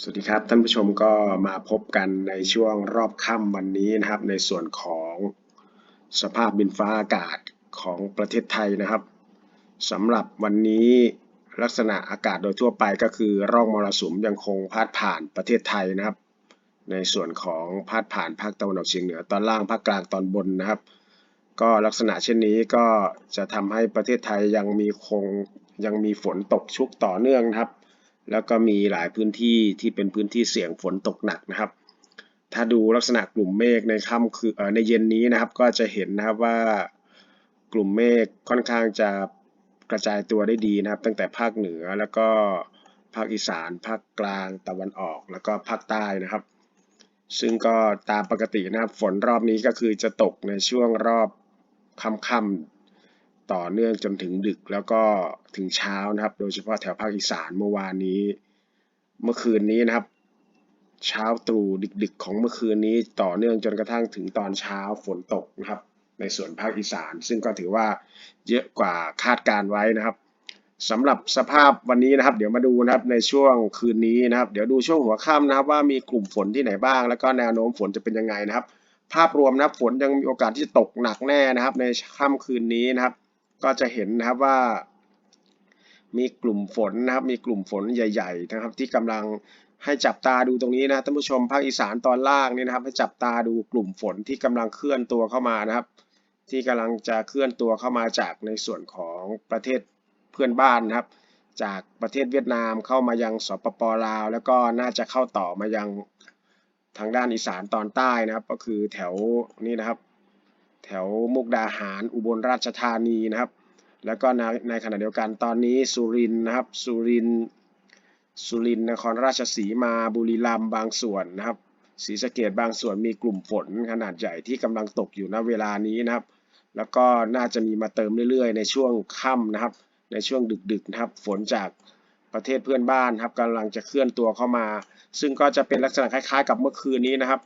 สวัสดีครับท่านผู้ชมก็มาพบกันในช่วงรอบค่ำวันนี้นะครับ ในส่วนของสภาพดินฟ้าอากาศของประเทศไทยนะครับสำหรับวันนี้ลักษณะอากาศโดยทั่วไปก็คือร่องมรสุมยังคงพาดผ่านประเทศไทยนะครับ ในส่วนของพาดผ่านภาคตะวันออกเฉียงเหนือตอนล่างภาคกลางตอนบนนะครับ ก็ลักษณะเช่นนี้ก็จะทำให้ประเทศไทยยังมีคงยังมีฝนตกชุกต่อเนื่องนะครับ แล้วก็มีหลายพื้นที่ที่เป็นพื้นที่เสี่ยงฝนตกหนักนะครับ ถ้าดูลักษณะกลุ่มเมฆในค่ำคือในเย็นนี้นะครับ ก็จะเห็นนะครับว่ากลุ่มเมฆค่อนข้างจะกระจายตัวได้ดีนะครับ ตั้งแต่ภาคเหนือแล้วก็ภาคอีสาน ภาคกลางตะวันออก แล้วก็ภาคใต้นะครับ ซึ่งก็ตามปกตินะครับฝนรอบนี้ก็คือจะตกในช่วงรอบค่ำ ต่อเนื่องจนถึงดึกแล้วก็ถึงเช้านะครับ โดยเฉพาะแถวภาคอีสานเมื่อวานนี้ เมื่อคืนนี้นะครับ เช้าตรู่ดึก ๆ ของเมื่อคืนนี้ต่อเนื่องจนกระทั่งถึงตอนเช้าฝนตกนะครับ ในส่วนภาคอีสาน ซึ่งก็ถือว่าเยอะกว่าคาดการไว้นะครับสำหรับสภาพวันนี้นะครับ เดี๋ยวมาดูนะครับในช่วงคืนนี้นะครับ เดี๋ยวดูช่วงหัวค่ำนะครับ ว่ามีกลุ่มฝนที่ไหนบ้าง แล้วก็แนวโน้มฝนจะเป็นยังไงนะครับ ภาพรวมนะครับฝนยังมีโอกาสที่จะตกหนักแน่นะครับ ในค่ำคืนนี้นะครับ ก็จะเห็นนะครับว่ามีกลุ่มฝนนะครับ มีกลุ่มฝนใหญ่ ๆ นะครับ ที่กำลังให้จับตาดูตรงนี้นะท่านผู้ชมภาคอีสานตอนล่างนี่นะครับ ให้จับตาดูกลุ่มฝนที่กำลังเคลื่อนตัวเข้ามานะครับ ที่กำลังจะเคลื่อนตัวเข้ามาจากในส่วนของประเทศเพื่อนบ้านนะครับ จากประเทศเวียดนามเข้ามายังสปปลาว แล้วก็น่าจะเข้าต่อมายังทางด้านอีสานตอนใต้นะครับ ก็คือแถวนี้นะครับ แถวมุกดาหารอุบลราชธานีนะครับ แล้วก็ในในขณะเดียวกันตอนนี้สุรินทร์นะครับสุรินทร์สุรินทร์นครราชสีมาบุรีรัมย์บางส่วนนะครับศรีสะเกดบางส่วนมีกลุ่มฝนขนาดใหญ่ที่กำลังตกอยู่ณเวลานี้นะครับ แล้วก็น่าจะมีมาเติมเรื่อยๆ ในช่วงค่ำนะครับ ในช่วงดึกๆนะครับฝนจากประเทศเพื่อนบ้านครับกำลังจะเคลื่อนตัวเข้ามา ซึ่งก็จะเป็นลักษณะคล้ายๆ กับเมื่อคืนนี้นะครับ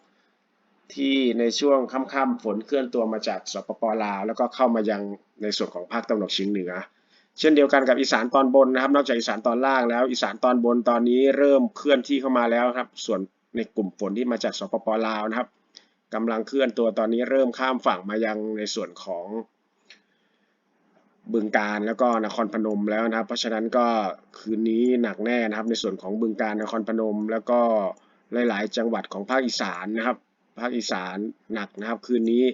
ที่ในช่วงค่ำๆฝนเคลื่อนตัวมาจากสปปลาว แล้วก็เข้ามายังในส่วนของภาคตะวันออกเฉียงเหนือ เช่นเดียวกันกับอีสานตอนบนนะครับ นอกจากอีสานตอนล่างแล้ว อีสานตอนบนตอนนี้เริ่มเคลื่อนที่เข้ามาแล้วครับ ส่วนในกลุ่มฝนที่มาจากสปปลาวนะครับกำลังเคลื่อนตัวตอนนี้เริ่มข้ามฝั่งมายังในส่วนของบึงการแล้วก็นครพนมแล้วนะครับ เพราะฉะนั้นก็คืนนี้หนักแน่นะครับ ในส่วนของบึงการนครพนม แล้วก็หลาย ๆ จังหวัดของภาคอีสานนะครับ ภาคอีสานหนักนะครับ คืนนี้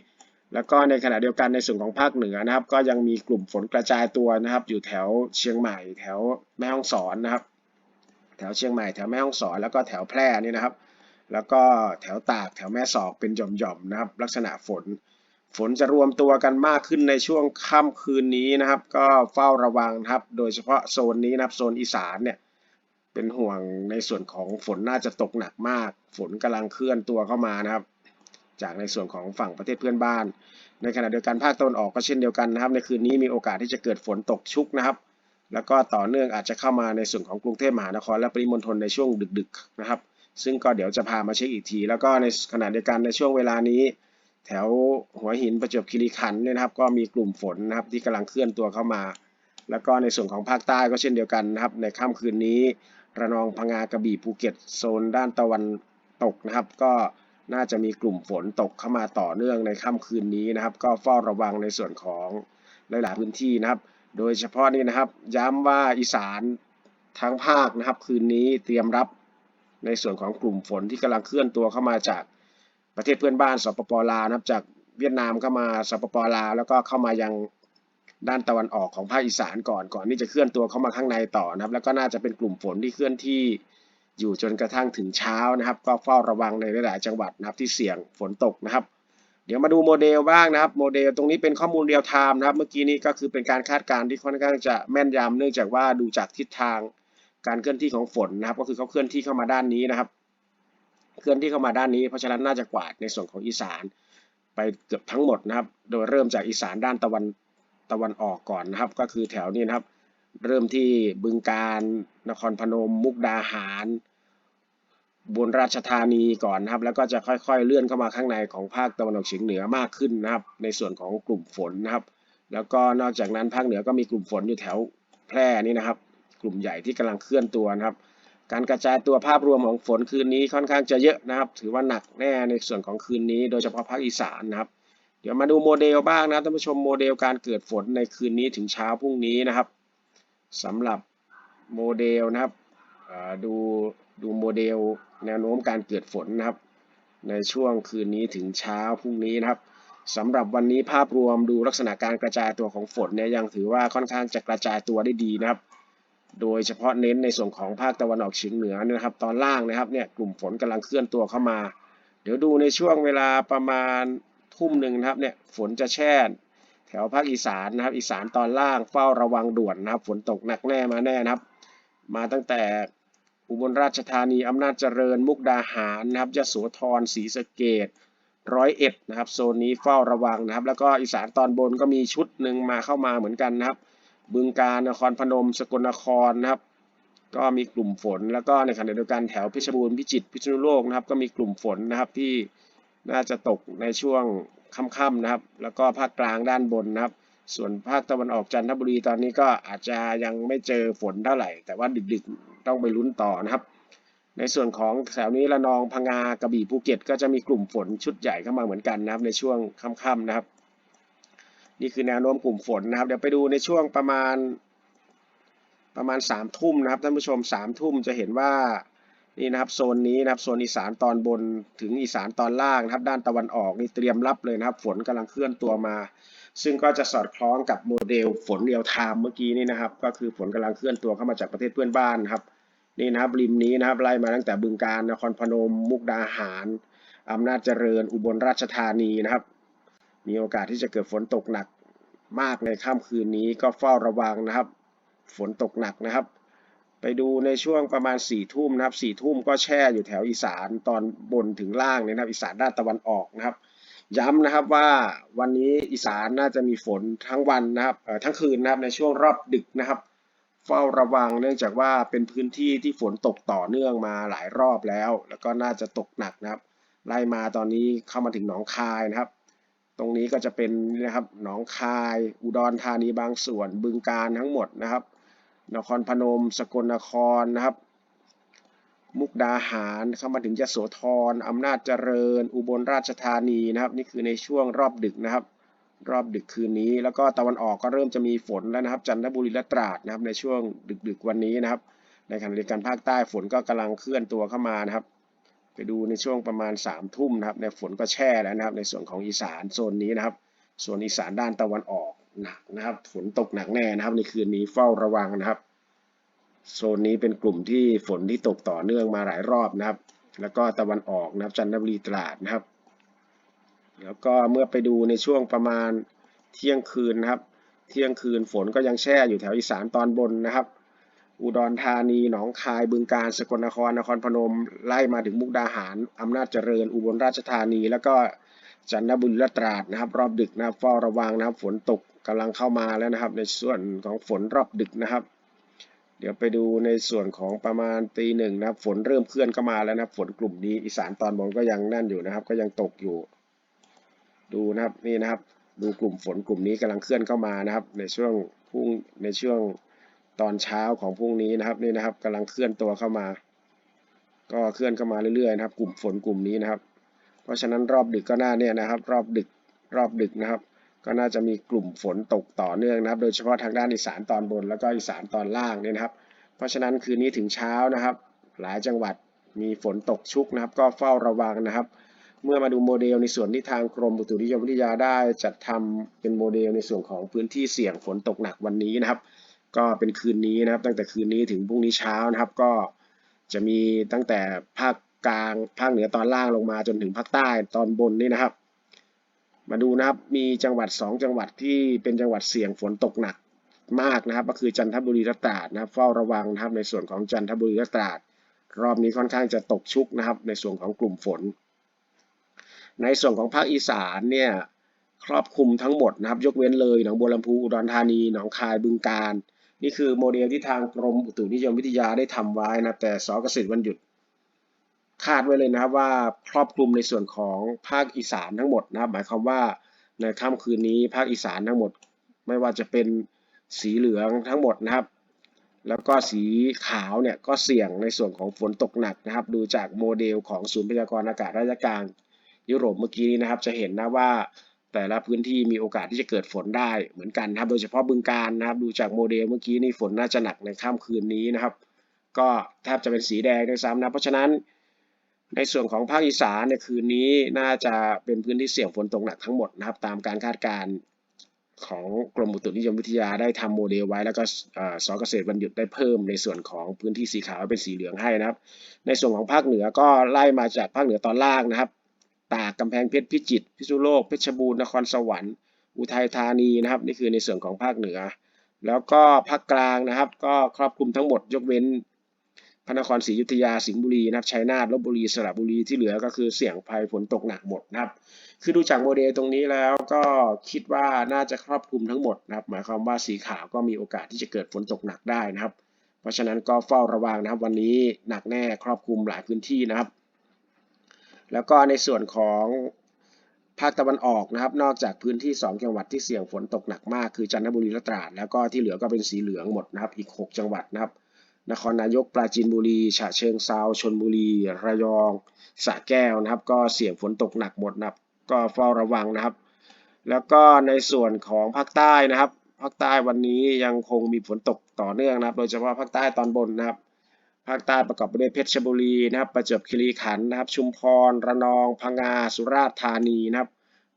แล้วก็ในขณะเดียวกันในส่วนของภาคเหนือนะครับ ก็ยังมีกลุ่มฝนกระจายตัวนะครับ อยู่แถวเชียงใหม่ แถวแม่ฮ่องสอนนะครับ แถวเชียงใหม่แถวแม่ฮ่องสอน แล้วก็แถวแพร่นี่นะครับ แล้วก็แถวตากแถวแม่สอดเป็นหย่อมๆนะครับ ลักษณะฝนฝนจะรวมตัวกันมากขึ้นในช่วงค่ำคืนนี้นะครับ ก็เฝ้าระวังนะครับ โดยเฉพาะโซนนี้นะครับโซนอีสานเนี่ยเป็นห่วงในส่วนของฝนน่าจะตกหนักมาก ฝนกำลังเคลื่อนตัวเข้ามานะครับ จากในส่วนของฝั่งประเทศเพื่อนบ้าน ในขณะเดียวกันภาคตะวันออกก็เช่นเดียวกันนะครับ ในคืนนี้มีโอกาสที่จะเกิดฝนตกชุกนะครับ แล้วก็ต่อเนื่องอาจจะเข้ามาในส่วนของกรุงเทพมหานครและปริมณฑลในช่วงดึกๆนะครับ ซึ่งก็เดี๋ยวจะพามาเช็คอีกที แล้วก็ในขณะเดียวกันในช่วงเวลานี้ แถวหัวหินประจวบคีรีขันธ์เนี่ยนะครับ ก็มีกลุ่มฝนนะครับที่กำลังเคลื่อนตัวเข้ามา แล้วก็ในส่วนของภาคใต้ก็เช่นเดียวกันนะครับ ในค่ำคืนนี้ระนองพังงากระบี่ภูเก็ตโซนด้านตะวันตกนะครับ ก็ น่าจะมีกลุ่มฝนตกเข้ามาต่อเนื่องในค่ำคืนนี้นะครับ ก็เฝ้าระวังในส่วนของหลายๆพื้นที่นะครับ โดยเฉพาะนี่นะครับ ย้ำว่าอีสานทั้งภาคนะครับคืนนี้เตรียมรับในส่วนของกลุ่มฝนที่กำลังเคลื่อนตัวเข้ามาจากประเทศเพื่อนบ้านสปปลาวนะครับจากเวียดนามเข้ามาสปปลาวแล้วก็เข้ามายังด้านตะวันออกของภาคอีสานก่อนก่อนที่จะเคลื่อนตัวเข้ามาข้างในต่อนะครับ แล้วก็น่าจะเป็นกลุ่มฝนที่เคลื่อนที่ อยู่จนกระทั่งถึงเช้านะครับ ก็เฝ้าระวังในหลาย ๆ จังหวัดนะครับที่เสี่ยงฝนตกนะครับ เดี๋ยวมาดูโมเดลบ้างนะครับ โมเดลตรงนี้เป็นข้อมูลเรียลไทม์นะครับ เมื่อกี้นี้ก็คือเป็นการคาดการณ์ที่ค่อนข้างจะแม่นยำเนื่องจากว่าดูจากทิศทางการเคลื่อนที่ของฝนนะครับ ก็คือเขาเคลื่อนที่เข้ามาด้านนี้นะครับ เคลื่อนที่เข้ามาด้านนี้ เพราะฉะนั้นน่าจะกวาดในส่วนของอีสาน ไปเกือบทั้งหมดนะครับ โดยเริ่มจากอีสานด้านตะวันตะวันออกก่อนนะครับ ก็คือแถวนี้นะครับ เริ่มที่บึงการนครพนม มุกดาหารบนราชธานีก่อนนะครับ แล้วก็จะค่อยๆเลื่อนเข้ามาข้างในของภาคตะวันออกเฉียงเหนือมากขึ้นนะครับ ในส่วนของกลุ่มฝนนะครับ แล้วก็นอกจากนั้นภาคเหนือก็มีกลุ่มฝนอยู่แถวแพร่นี่นะครับ กลุ่มใหญ่ที่กำลังเคลื่อนตัวนะครับ การกระจายตัวภาพรวมของฝนคืนนี้ค่อนข้างจะเยอะนะครับ ถือว่าหนักแน่ในส่วนของคืนนี้ โดยเฉพาะภาคอีสานนะครับ เดี๋ยวมาดูโมเดลบ้างนะท่านผู้ชมโมเดลการเกิดฝนในคืนนี้ถึงเช้าพรุ่งนี้นะครับ สำหรับโมเดลนะครับดูดูโมเดลแนวโน้มการเกิดฝนนะครับ ในช่วงคืนนี้ถึงเช้าพรุ่งนี้นะครับสำหรับวันนี้ภาพรวมดูลักษณะการกระจายตัวของฝนเนี่ยยังถือว่าค่อนข้างจะกระจายตัวได้ดีนะครับ โดยเฉพาะเน้นในส่วนของภาคตะวันออกเฉียงเหนือนะครับ ตอนล่างนะครับเนี่ยกลุ่มฝนกำลังเคลื่อนตัวเข้ามา เดี๋ยวดูในช่วงเวลาประมาณทุ่มหนึ่งนะครับเนี่ยฝนจะแช่ แถวภาคอีสานนะครับ อีสานตอนล่างเฝ้าระวังด่วนนะครับ ฝนตกหนักแน่มาแน่นะครับ มาตั้งแต่อุบลราชธานีอำนาจเจริญมุกดาหารนะครับยโสธรศรีสะเกดร้อยเอ็ดนะครับโซนนี้เฝ้าระวังนะครับ แล้วก็อีสานตอนบนก็มีชุดหนึ่งมาเข้ามาเหมือนกันนะครับ บึงกาฬนครพนมสกลนครนะครับ ก็มีกลุ่มฝน แล้วก็ในขณะเดียวกันแถวเพชรบูรณ์พิจิตรพิษณุโลกนะครับ ก็มีกลุ่มฝนนะครับที่น่าจะตกในช่วง ค่ำๆนะครับ แล้วก็ภาคกลางด้านบนนะครับ ส่วนภาคตะวันออกจันทบุรีตอนนี้ก็อาจจะยังไม่เจอฝนเท่าไหร่ แต่ว่าดึกๆต้องไปลุ้นต่อนะครับ ในส่วนของแถวนี้ระนองพังงากระบี่ภูเก็ต ก็จะมีกลุ่มฝนชุดใหญ่เข้ามาเหมือนกันนะครับ ในช่วงค่ำๆนะครับ นี่คือแนวโน้มกลุ่มฝนนะครับ เดี๋ยวไปดูในช่วงประมาณประมาณสามทุ่มนะครับท่านผู้ชมสามทุ่มจะเห็นว่า นี่นะครับโซนนี้นะครับโซนอีสานตอนบนถึงอีสานตอนล่างนะครับ ด้านตะวันออกนี่เตรียมรับเลยนะครับ ฝนกำลังเคลื่อนตัวมา ซึ่งก็จะสอดคล้องกับโมเดลฝนเรียลไทม์เมื่อกี้นี่นะครับ ก็คือฝนกำลังเคลื่อนตัวเข้ามาจากประเทศเพื่อนบ้านครับนี่นะครับริมนี้นะครับไล่มาตั้งแต่บึงกาฬนครพนม มุกดาหารอำนาจเจริญ อุบลราชธานีนะครับ มีโอกาสที่จะเกิดฝนตกหนักมากในค่ำคืนนี้ก็เฝ้าระวังนะครับ ฝนตกหนักนะครับ ไปดูในช่วงประมาณ4ี่ทุ่มนะครับสี่ทุ่มก็แช่อยู่แถวอีสานตอนบนถึงล่างเนี่ยนะครับ อีสานด้านตะวันออกนะครับ ย้ำนะครับว่าวันนี้อีสานน่าจะมีฝนทั้งวันนะครับทั้งคืนนะครับในช่วงรอบดึกนะครับ เฝ้าระวังเนื่องจากว่าเป็นพื้นที่ที่ฝนตกต่อเนื่องมาหลายรอบแล้ว แล้วก็น่าจะตกหนักนะครับ ไล่มาตอนนี้เข้ามาถึงหนองคายนะครับตรงนี้ก็จะเป็นนะครับหนองคาย อุดรธานีบางส่วนบึงกาฬทั้งหมดนะครับ นครพนม สกลนครนะครับ มุกดาหารเข้ามาถึงยโสธรอำนาจเจริญ อุบลราชธานีนะครับ นี่คือในช่วงรอบดึกนะครับ รอบดึกคืนนี้ แล้วก็ตะวันออกก็เริ่มจะมีฝนแล้วนะครับ จันทบุรีและตราดนะครับ ในช่วงดึกๆวันนี้นะครับ ในขณะเดียวกันภาคใต้ฝนก็กำลังเคลื่อนตัวเข้ามานะครับ ไปดูในช่วงประมาณ3ามทุ่มนะครับในฝนก็แช่แล้วนะครับ ในส่วนของอีสานโซนนี้นะครับ ส่วนอีสานด้านตะวันออก หนักนะครับ ฝนตกหนักแน่นะครับ ในคืนนี้เฝ้าระวังนะครับ โซนนี้เป็นกลุ่มที่ฝนที่ตกต่อเนื่องมาหลายรอบนะครับ แล้วก็ตะวันออกนะครับ จันทบุรีตราดนะครับ แล้วก็เมื่อไปดูในช่วงประมาณเที่ยงคืนนะครับ เที่ยงคืนฝนก็ยังแช่อยู่แถวอีสานตอนบนนะครับ อุดรธานี หนองคาย บึงกาฬ สกลนคร นครพนม ไล่มาถึงมุกดาหาร อำนาจเจริญ อุบลราชธานี แล้วก็ จันทบุรีและตราดนะครับ รอบดึกนะครับเฝ้าระวังนะครับ ฝนตกกำลังเข้ามาแล้วนะครับ ในส่วนของฝนรอบดึกนะครับ เดี๋ยวไปดูในส่วนของประมาณตีหนึ่งนะครับฝนเริ่มเคลื่อนเข้ามาแล้วนะครับ ฝนกลุ่มนี้อีสานตอนบนก็ยังนั่นอยู่นะครับ ก็ยังตกอยู่ ดูนะครับนี่นะครับ ดูกลุ่มฝนกลุ่มนี้กำลังเคลื่อนเข้ามานะครับ ในช่วงพุ่งในช่วงตอนเช้าของพรุ่งนี้นะครับนี่นะครับกำลังเคลื่อนตัวเข้ามา ก็เคลื่อนเข้ามาเรื่อยๆนะครับ กลุ่มฝนกลุ่มนี้นะครับ เพราะฉะนั้นรอบดึกก็น่าเนี่ยนะครับ รอบดึกรอบดึกนะครับ ก็น่าจะมีกลุ่มฝนตกต่อเนื่องนะครับ โดยเฉพาะทางด้านอีสานตอนบนแล้วก็อีสานตอนล่างเนี่ยนะครับ เพราะฉะนั้นคืนนี้ถึงเช้านะครับ หลายจังหวัดมีฝนตกชุกนะครับ ก็เฝ้าระวังนะครับ เมื่อมาดูโมเดลในส่วนที่ทางกรมอุตุนิยมวิทยาได้จัดทำเป็นโมเดลในส่วนของพื้นที่เสี่ยงฝนตกหนักวันนี้นะครับ ก็เป็นคืนนี้นะครับ ตั้งแต่คืนนี้ถึงพรุ่งนี้เช้านะครับ ก็จะมีตั้งแต่ภาค กลาง ภาคเหนือตอนล่างลงมาจนถึงภาคใต้ตอนบนนี่นะครับ มาดูนะครับมีจังหวัด 2 จังหวัดที่เป็นจังหวัดเสี่ยงฝนตกหนักมากนะครับ ก็คือจันทบุรีและตราดนะครับ เฝ้าระวังนะครับในส่วนของจันทบุรีและตราด รอบนี้ค่อนข้างจะตกชุกนะครับ ในส่วนของกลุ่มฝน ในส่วนของภาคอีสานเนี่ยครอบคลุมทั้งหมดนะครับ ยกเว้นเลยหนองบัวลำพูอุดรธานีหนองคายบึงกาฬนี่คือโมเดลที่ทางกรมอุตุนิยมวิทยาได้ทำไว้นะครับแต่สเกษตรวันหยุด คาดไว้เลยนะครับว่าครอบคลุมในส่วนของภาคอีสานทั้งหมดนะครับ หมายความว่าในค่ำคืนนี้ภาคอีสานทั้งหมด ไม่ว่าจะเป็นสีเหลืองทั้งหมดนะครับ แล้วก็สีขาวเนี่ยก็เสี่ยงในส่วนของฝนตกหนักนะครับ ดูจากโมเดลของศูนย์พยากรณ์อากาศระยะกางยุโรปเมื่อกี้นี้นะครับ จะเห็นนะว่าแต่ละพื้นที่มีโอกาสที่จะเกิดฝนได้เหมือนกันนะครับ โดยเฉพาะบึงการนะครับ ดูจากโมเดลเมื่อกี้นี่ฝนน่าจะหนักในค่ำคืนนี้นะครับ ก็แทบจะเป็นสีแดงด้วยซ้ำนะเพราะฉะนั้น ในส่วนของภาคอีสานในคืนนี้น่าจะเป็นพื้นที่เสี่ยงฝนตกหนักทั้งหมดนะครับ ตามการคาดการณ์ของกรมอุตุนิยมวิทยาได้ทำโมเดลไว้ แล้วก็เอ่อสเกษตรวันหยุดได้เพิ่มในส่วนของพื้นที่สีขาวเป็นสีเหลืองให้นะครับ ในส่วนของภาคเหนือก็ไล่มาจากภาคเหนือตอนล่างนะครับ ตากกำแพงเพชรพิจิตรพิษณุโลกเพชรบูรณ์นครสวรรค์ อุทัยธานีนะครับ นี่คือในส่วนของภาคเหนือ แล้วก็ภาคกลางนะครับ ก็ครอบคลุมทั้งหมดยกเว้น พระนครศรีอยุธยาสิงห์บุรีนะครับชัยนาทลบบุรีสระบุรีที่เหลือก็คือเสี่ยงภัยฝนตกหนักหมดนะครับ คือดูจากโมเดลตรงนี้แล้วก็คิดว่าน่าจะครอบคลุมทั้งหมดนะครับ หมายความว่าสีขาวก็มีโอกาสที่จะเกิดฝนตกหนักได้นะครับ เพราะฉะนั้นก็เฝ้าระวังนะครับ วันนี้หนักแน่ครอบคลุมหลายพื้นที่นะครับ แล้วก็ในส่วนของภาคตะวันออกนะครับ นอกจากพื้นที่ 2 จังหวัดที่เสี่ยงฝนตกหนักมาก คือจันทบุรีและตราด แล้วก็ที่เหลือก็เป็นสีเหลืองหมดนะครับ อีก 6 จังหวัดนะครับ นครนายกปราจีนบุรีฉะเชิงเซาชลบุรี ระยองสระแก้วนะครับ ก็เสี่ยงฝนตกหนักหมดนะครับ ก็เฝ้าระวังนะครับ แล้วก็ในส่วนของภาคใต้นะครับภาคใต้วันนี้ยังคงมีฝนตกต่อเนื่องนะครับ โดยเฉพาะภาคใต้ตอนบนนะครับภาคใต้ประกอบไปด้วยเพชรบุรีนะครับ ประจวบคีรีขันธ์นะครับ ชุมพร ระนอง พังงา สุราษฎร์ธานีนะครับ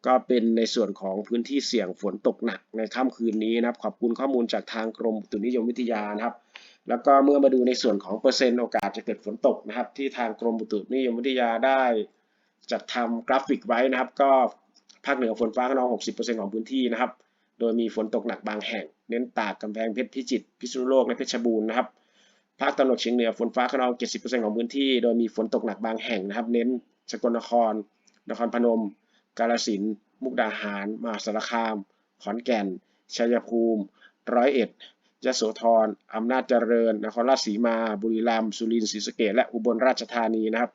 ก็เป็นในส่วนของพื้นที่เสี่ยงฝนตกหนักในค่ำคืนนี้นะครับ ขอบคุณข้อมูลจากทางกรมตุนิยมวิทยานะครับ แล้วก็เมื่อมาดูในส่วนของเปอร์เซ็นต์โอกาสจะเกิดฝนตกนะครับ ที่ทางกรมอุตุนิยมวิทยาได้จัดทำกราฟิกไว้นะครับ ก็ภาคเหนือฝนฟ้าขนอง 60%ของพื้นที่นะครับ โดยมีฝนตกหนักบางแห่ง เน้นตากกำแพงเพชรพิจิตรพิษณุโลกและเพชรบูรณ์นะครับภาคตะวันออกเฉียงเหนือฝนฟ้าขนอง 70%ของพื้นที่ โดยมีฝนตกหนักบางแห่งนะครับ เน้นสกลนคร นครพนม กาฬสินธุ์มุกดาหาร มหาสารคาม ขอนแก่น ชัยภูมิ ร้อยเอ็ด ยโสธรอำนาจเจริญ นครราชสีมา บุรีรัมย์ สุรินทร์ศรีสะเกษและอุบลราชธานีนะครับ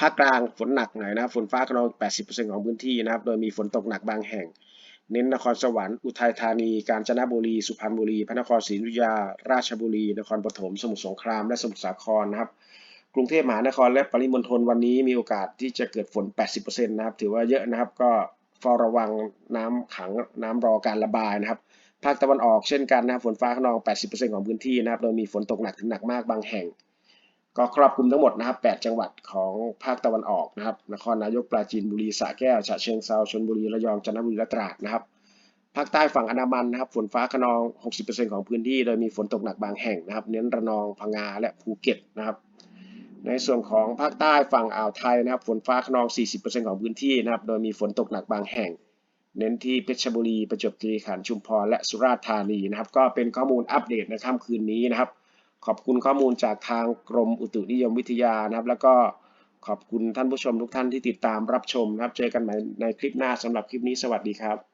ภาคกลางฝนหนักหน่อยนะฝนฟ้าขนอง 80%ของพื้นที่นะครับ โดยมีฝนตกหนักบางแห่ง เน้นนครสวรรค์ อุทัยธานี กาญจนบุรี สุพรรณบุรี พระนครศรีอยุธยา ราชบุรี นครปฐม สมุทรสงคราม และสมุทรสาครนะครับ กรุงเทพมหานครและปริมณฑลวันนี้มีโอกาสที่จะเกิดฝน 80%นะครับ ถือว่าเยอะนะครับ ก็เฝ้าระวังน้ำขังน้ำรอการระบายนะครับ ภาคตะวันออกเช่นกันนะครับฝนฟ้าขนอง 80%ของพื้นที่นะครับโดยมีฝนตกหนักถึงหนักมากบางแห่ง ก็ครอบคลุมทั้งหมดนะครับ 8 จังหวัดของภาคตะวันออกนะครับ นครนายกปราจีนบุรีสระแก้วฉะเชิงเทราชลบุรีระยองจันทบุรีและตราดนะครับภาคใต้ฝั่งอันดามันนะครับฝนฟ้าขนอง 60%ของพื้นที่ โดยมีฝนตกหนักบางแห่งนะครับ เน้นระนองพังงาและภูเก็ตนะครับ ในส่วนของภาคใต้ฝั่งอ่าวไทยนะครับ ฝนฟ้าขนอง 40%ของพื้นที่นะครับ โดยมีฝนตกหนักบางแห่ง เน้นที่เพชรบุรี ประจวบคีรีขันธ์ชุมพรและสุราษฎร์ธานีนะครับ ก็เป็นข้อมูลอัปเดตในค่ำคืนนี้นะครับ ขอบคุณข้อมูลจากทางกรมอุตุนิยมวิทยานะครับ แล้วก็ขอบคุณท่านผู้ชมทุกท่านที่ติดตามรับชมนะครับ เจอกันใหม่ในคลิปหน้าสำหรับคลิปนี้สวัสดีครับ